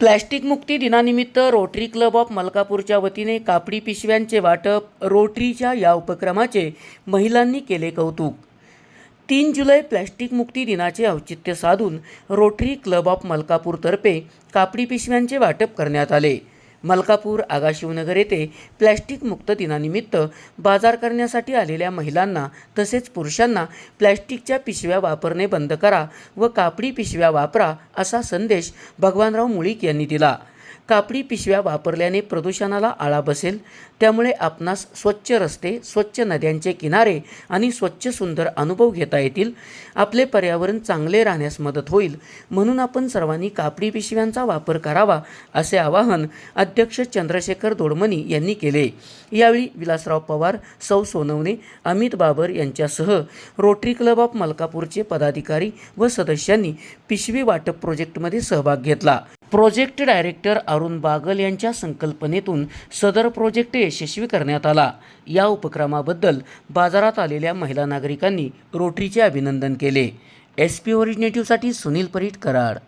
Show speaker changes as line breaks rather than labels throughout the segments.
Plastic मुक्ती दिनानिमित्त rotary club of मलकापूरच्या वतीने कापडी पिशव्यांचे वाटप रोटरीच्या या उपक्रमाचे महिलांनी केले कौतुक. तीन जुलै प्लॅस्टिक मुक्ती दिनाचे औचित्य साधून रोटरी क्लब ऑफ मलकापूरतर्फे कापडी पिशव्यांचे वाटप करण्यात आले. मलकापूर आगाशिवनगर येथे प्लॅस्टिकमुक्त दिनानिमित्त बाजार करण्यासाठी आलेल्या महिलांना तसेच पुरुषांना प्लॅस्टिकच्या पिशव्या वापरणे बंद करा व कापडी पिशव्या वापरा असा संदेश भगवानराव मुळीक यांनी दिला. कापडी पिशव्या वापरल्याने प्रदूषणाला आळा बसेल. त्यामुळे आपणास स्वच्छ रस्ते स्वच्छ नद्यांचे किनारे आणि स्वच्छ सुंदर अनुभव घेता येतील. आपले पर्यावरण चांगले राहण्यास मदत होईल. म्हणून आपण सर्वांनी कापडी पिशव्यांचा वापर करावा असे आवाहन अध्यक्ष चंद्रशेखर दोडमनी यांनी केले. यावेळी विलासराव पवार सौ सोनवणे अमित बाबर यांच्यासह रोटरी क्लब ऑफ मलकापूरचे पदाधिकारी व सदस्यांनी पिशवी वाटप प्रोजेक्टमध्ये सहभाग घेतला. प्रोजेक्ट डायरेक्टर अरुण बागल यांच्या संकल्पनेतून सदर प्रोजेक्ट यशस्वी करण्यात आला. या उपक्रमाबद्दल बाजारात आलेल्या महिला नागरिकांनी रोटरीचे अभिनंदन केले. एस पी ओरिजिनेटिव्हसाठी सुनील परीट कराड.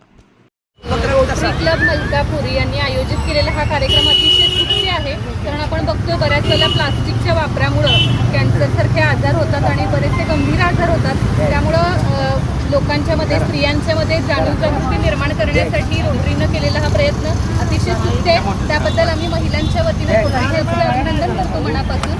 रोटरी क्लब मलकापुरी यांनी आयोजित केलेला हा कार्यक्रम अतिशय स्तुत्य आहे. कारण आपण बघतो बऱ्याच वेळेला प्लास्टिकच्या वापरामुळं कॅन्सरसारखे आजार होतात आणि बरेचसे गंभीर आजार होतात. लोकांच्या मध्ये स्त्रियांच्या मध्ये जाणीव जागृती निर्माण करण्यासाठी रोटरीनं केलेला हा प्रयत्न अतिशय आहे त्याबद्दल आम्ही महिलांच्या वतीने अभिनंदन करतो मनापासून.